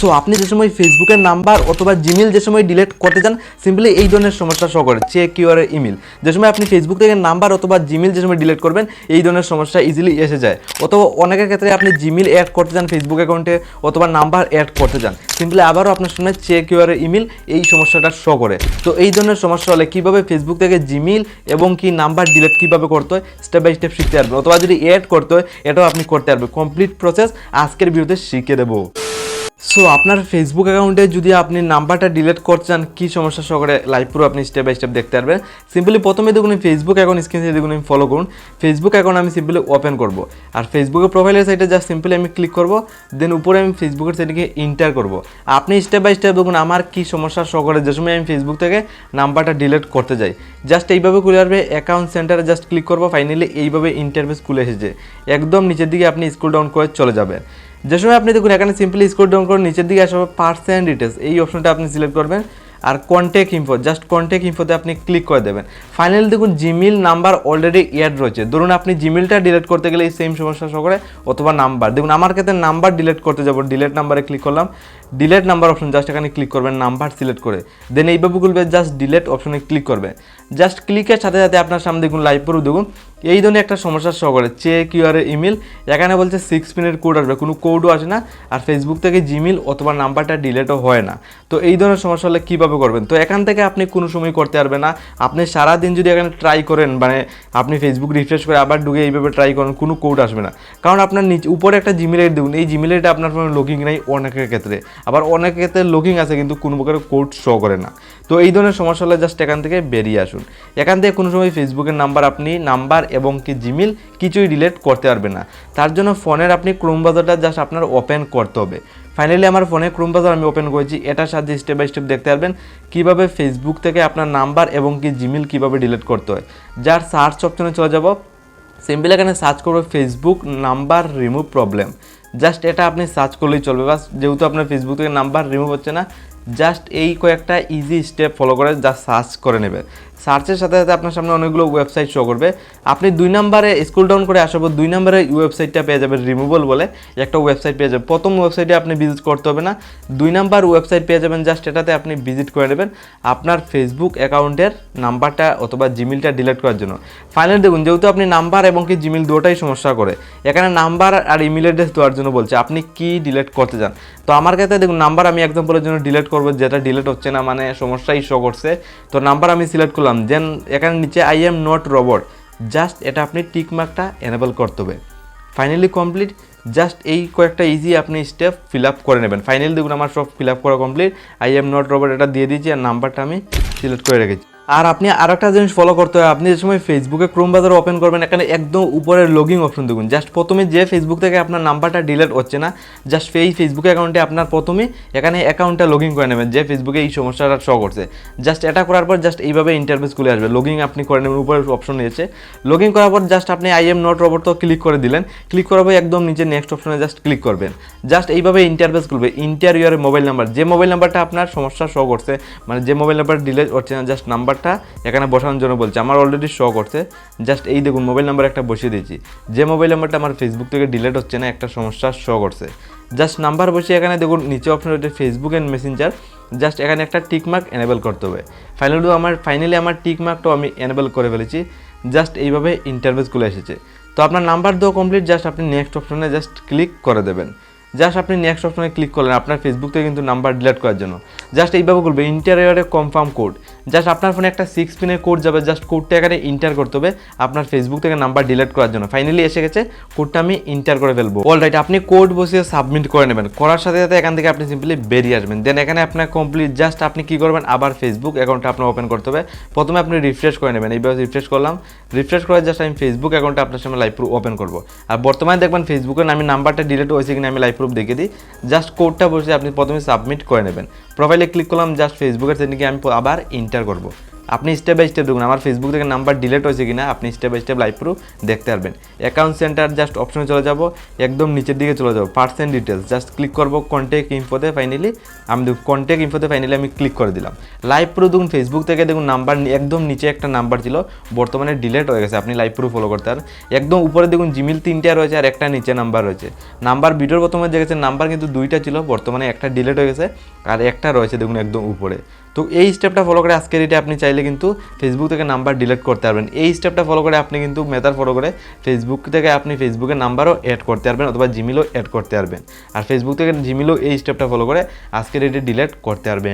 So আপনি যে সময় ফেসবুকের নাম্বার অথবা জিমেল যে সময় ডিলেট করতে চান সিম্পলি এই ধরনের সমস্যা শো করে চেক ইউর ইমেল যে সময় আপনি ফেসবুক থেকে নাম্বার অথবা জিমেল যে সময় ডিলিট করবেন, এই ধরনের সমস্যা ইজিলি এসে যায়। অথবা অনেকের ক্ষেত্রে আপনি জিমেল অ্যাড করতে চান ফেসবুক অ্যাকাউন্টে অথবা নাম্বার অ্যাড করতে চান। সিম্পলি আবারও আপনার সামনে চেক ইউর ইমেল এই সমস্যাটা শো করে তো এই ধরনের সমস্যা হলে কীভাবে ফেসবুক থেকে জিমেল এবং কি নাম্বার ডিলেট কীভাবে করতে হয় স্টেপ বাই স্টেপ শিখতে পারবেন। অথবা যদি অ্যাড করতে হয়, এটাও আপনি করতে পারবেন। কমপ্লিট প্রসেস আজকের ভিডিওতে শিখে দেবো। সো আপনার ফেসবুক অ্যাকাউন্টে যদি আপনি নাম্বারটা ডিলিট করতে চান, কী সমস্যা? সহকারে লাইভ পুরো আপনি স্টেপ বাই স্টেপ দেখতে পারবেন। সিম্পলি প্রথমে দেখুন ফেসবুক অ্যাকাউন্ট স্ক্রিন দেখুন আমি ফলো করুন। ফেসবুক অ্যাকাউন্ট আমি সিম্পলি ওপেন করব। আর ফেসবুকের প্রোফাইলের সাইটে জাস্ট সিম্পলি আমি ক্লিক করব। দেন উপরে আমি ফেসবুকের সাইটে ইন্টার করব। আপনি স্টেপ বাই স্টেপ দেখুন আমার কী সমস্যা? সহকারে যে সময় আমি ফেসবুক থেকে নাম্বারটা ডিলিট করতে যাই। জাস্ট এইভাবে খুলে আসবে অ্যাকাউন্ট সেন্টারে জাস্ট ক্লিক করব। ফাইনালি এইভাবে ইন্টারফেস খুলে এসেছে। একদম নিচের দিকে আপনি স্কুল ডাউন করে চলে যাবেন। যে সময় আপনি দেখুন, এখানে সিম্পলি স্কোর ডাউন করে নিচের দিকে আসবে পার্সেন্ট ডিটেলস এই অপশনটা আপনি সিলেক্ট করবেন। আর কন্ট্যাক্ট ইনফো জাস্ট কন্ট্যাক্ট ইনফোতে আপনি ক্লিক করে দেবেন। ফাইনালি দেখুন জিমেল নাম্বার অলরেডি অ্যাড রয়েছে। ধরুন, আপনি জিমেলটা ডিলিট করতে গেলে এই সেম সমস্যা সহকারে অথবা নাম্বার দেখুন, আমার ক্ষেত্রে নাম্বার ডিলিট করতে যাব। ডিলেট নাম্বারে ক্লিক করলাম। ডিলেট নাম্বার অপশন জাস্ট এখানে ক্লিক করবেন নাম্বার সিলেক্ট করে। দেন এইভাবে খুলবে জাস্ট ডিলেট অপশনে ক্লিক করবে। জাস্ট ক্লিকের সাথে সাথে আপনার সামনে দেখুন লাইভ পুরো দেখুন। এই ধরনের একটা সমস্যার সহ করে চেক ইউআর ইমেল এখানে বলছে সিক্স পিনের কোড আসবে, কোনো কোডও আসে না, আর ফেসবুক থেকে জিমেল অথবা নাম্বারটা ডিলেটও হয় না। তো এই ধরনের সমস্যা হলে কীভাবে করবেন? তো এখান থেকে আপনি কোনো সময় করতে পারবেন না। আপনি সারাদিন যদি এখানে ট্রাই করেন মানে আপনি ফেসবুক রিফ্রেশ করে আবার ঢুকে এইভাবে ট্রাই করেন, কোনো কোড আসবে না। কারণ আপনার নিচে, উপরে একটা জিমেল আইডি দেখুন, এই জিমেল আইডি আপনার ফোনে লগিং নেই অনেকের ক্ষেত্রে। আবার অনেকের ক্ষেত্রে লগিং আছে, কিন্তু কোনো প্রকারের কোড শো করে না। তো এই ধরনের সমস্যা হলে জাস্ট এখান থেকে বেরিয়ে আসুন। এখান থেকে কোনো সময় ফেসবুকের নাম্বার আপনি নাম্বার এবং কি জিমেল কিছুই ডিলিট করতে পারবেন না। তার জন্য ফোনের আপনি ক্রোম জাস্ট আপনার ওপেন করতে হবে। ফাইনালি আমার ফোনে ক্রোম আমি ওপেন করেছি। এটার সাথে স্টেপ বাই স্টেপ দেখতে পারবেন কীভাবে ফেসবুক থেকে আপনার নাম্বার এবং কি জিমেল কীভাবে ডিলিট করতে হয়। যার সার্চ অপশনে চলে যাব। সিম্পল এখানে সার্চ করবে Facebook number remove problem just এটা আপনি সার্চ করলেই চলবে। বাস যেহেতু আপনার ফেসবুক থেকে নাম্বার রিমুভ হচ্ছে না জাস্ট এই কয়েকটা ইজি স্টেপ ফলো করে যা সার্চ করে নেবে। সার্চের সাথে সাথে আপনার সামনে অনেকগুলো ওয়েবসাইট শো করবে। আপনি দুই নম্বরে স্কুল ডাউন করে পর দুই নম্বরে ওয়েবসাইটটা পেয়ে যাবেন রিমুভাল বলে। একটা ওয়েবসাইট পেয়ে যাবেন। প্রথম ওয়েবসাইটে আপনি ভিজিট করতে হবে না। দুই নাম্বার ওয়েবসাইট পেয়ে যাবেন জাস্ট এটাতে আপনি ভিজিট করে নেবেন আপনার ফেসবুক অ্যাকাউন্টের নাম্বারটা অথবা জিমেলটা ডিলিট করার জন্য। ফাইনালি দেখুন, যেহেতু আপনি নাম্বার এবং কি জিমেল দুটাই সমস্যা করে, এখানে নাম্বার আর ইমেল অ্যাড্রেস দেওয়ার জন্য বলছে, আপনি কি ডিলিট করতে চান? তো আমার ক্ষেত্রে দেখুন, নাম্বার আমি একদম এক্সাম্পলের জন্য ডিলিট করব, যেটা ডিলিট হচ্ছে না মানে সমস্যাই শো করছে। তো নাম্বার আমি সিলেক্ট করলাম। দেন এখানে নিচে I am not robot just এটা আপনি টিকমার্কটা এনেবল করতে হবে। ফাইনালি কমপ্লিট জাস্ট এই কয়েকটা ইজি আপনি স্টেপ ফিল আপ করে নেবেন। ফাইনালি দেখুন, আমার সব ফিল আপ করা complete I am not robot এটা দিয়ে দিয়েছি আর নাম্বারটা আমি সিলেক্ট করে রেখেছি। আর আপনি আর একটা জিনিস ফলো করতে হয়, আপনি যে সময় ফেসবুকে ক্রোম বাজার ওপেন করবেন, এখানে একদম উপরের লগিং অপশন দেখুন। জাস্ট প্রথমে যে ফেসবুক থেকে আপনার নাম্বারটা ডিলেট হচ্ছে না জাস্ট এই ফেসবুক অ্যাকাউন্টে আপনার প্রথমে এখানে অ্যাকাউন্টটা লগিং করে নেবেন, যে ফেসবুকে এই সমস্যাটা শো করছে। জাস্ট এটা করার পর জাস্ট এইভাবে ইন্টারভিউ খুলে আসবে। লগিং আপনি করে নেবেন, উপরের অপশন রয়েছে লগিং করার পর জাস্ট আপনি আই এম নট রোবট তো ক্লিক করে দিলেন। ক্লিক করার পর একদম নিচে নেক্সট অপশনে জাস্ট ক্লিক করবেন। জাস্ট এইভাবে ইন্টারভিউ খুলবে। ইন্টারভিউয়ের মোবাইল নাম্বার যে মোবাইল নাম্বারটা আপনার সমস্যা শো করছে মানে যে মোবাইল নাম্বার ডিলেট হচ্ছে না জাস্ট নাম্বারটা এখানে বসানোর জন্য বলছে। আমার অলরেডি শো করছে। জাস্ট এই দেখুন মোবাইল নাম্বার একটা বসিয়ে দিয়েছি। যে মোবাইল নাম্বারটা আমার ফেসবুক থেকে ডিলেট হচ্ছে না, একটা সমস্যা শো করছে। জাস্ট নাম্বার বসিয়ে এখানে দেখুন, নিচে অপশন রয়েছে ফেসবুক অ্যান্ড মেসেঞ্জার জাস্ট এখানে একটা টিক মার্ক এনেবল করতে হবে। ফাইনালি আমার ফাইনালি আমার টিক মার্কটাও আমি এনেবল করে ফেলেছি। জাস্ট এইভাবে ইন্টারভিউসগুলো এসেছে। তো আপনার নাম্বার দেওয়া কমপ্লিট জাস্ট আপনি নেক্সট অপশনে জাস্ট ক্লিক করে দেবেন। জাস্ট আপনি নেক্সট অপশনে ক্লিক করলেন আপনার ফেসবুক থেকে কিন্তু নাম্বার ডিলিট করার জন্য। জাস্ট এইভাবে করবে ইন্টারিয়ারে কনফার্ম কোড জাস্ট আপনার ফোনে একটা সিক্স পিনের কোড যাবে জাস্ট কোডটা এখানে ইন্টার করতে হবে, আপনার ফেসবুক থেকে নাম্বার ডিলিট করার জন্য। ফাইনালি এসে গেছে কোডটা আমি ইন্টার করে ফেলব। অলরাইট আপনি কোড বসিয়ে সাবমিট করে নেবেন। করার সাথে সাথে এখান থেকে আপনি সিম্পলি বেরিয়ে আসবেন। দেন এখানে আপনার কমপ্লিট জাস্ট আপনি কি করবেন, আবার ফেসবুক অ্যাকাউন্টটা আপনার ওপেন করতে হবে। প্রথমে আপনি রিফ্রেশ করে নেবেন। এইভাবে রিফ্রেশ করলাম। রিফ্রেশ করে জাস্ট আমি ফেসবুক অ্যাকাউন্টটা আপনার সামনে লাইভ ওপেন করব। আর বর্তমানে দেখবেন ফেসবুকে আমি নাম্বারটা ডিলিট হয়েছে কিনা আমি লাইভ প্রুফ দেখে দিই। জাস্ট কোডটা বসে আপনি প্রথমে সাবমিট করে নেবেন। প্রোফাইলে ক্লিক করলাম জাস্ট ফেসবুকের সেটিংকে আমি আবার ইন্টার করব। আপনি স্টেপ বাই স্টেপ দেখুন, আমার ফেসবুক থেকে নাম্বার ডিলেট হয়েছে কিনা, আপনি step by step live proof দেখতে পারবেন। অ্যাকাউন্ট সেন্টার জাস্ট অপশনে চলে যাব, একদম নিচের দিকে চলে যাব পার্সেন্ট ডিটেলস জাস্ট ক্লিক করব কন্ট্যাক্ট ইনফোতে ফাইনালি আমি দেখুন কন্ট্যাক্ট ইনফোতে ফাইনালি আমি ক্লিক করে দিলাম। লাইভ প্রুফ দেখুন ফেসবুক থেকে দেখুন নাম্বার একদম নিচে একটা নাম্বার ছিল, বর্তমানে ডিলেট হয়ে গেছে, আপনি লাইভ প্রুফ ফলো করতে পারেন। একদম উপরে দেখুন জিমেল তিনটা রয়েছে আর একটা নিচে নাম্বার রয়েছে। নাম্বার ভিডিওর প্রথমে দেখেছেন নাম্বার কিন্তু দুইটা ছিল, বর্তমানে একটা ডিলেট হয়ে গেছে, আর একটা রয়েছে দেখুন, একদম উপরে। তো এই স্টেপটা ফলো করে আজকের এটা আপনি চাইলে কিন্তু ফেসবুক থেকে নাম্বার ডিলিট করতে পারবেন। এই স্টেপটা ফলো করে আপনি কিন্তু মেথার ফলো করে ফেসবুক থেকে আপনি ফেসবুকের নাম্বারও অ্যাড করতে পারবেন অথবা জিমেলও অ্যাড করতে পারবেন। আর ফেসবুক থেকে জিমেলও এই স্টেপটা ফলো করে আজকের ডেটে ডিলিট করতে পারবেন।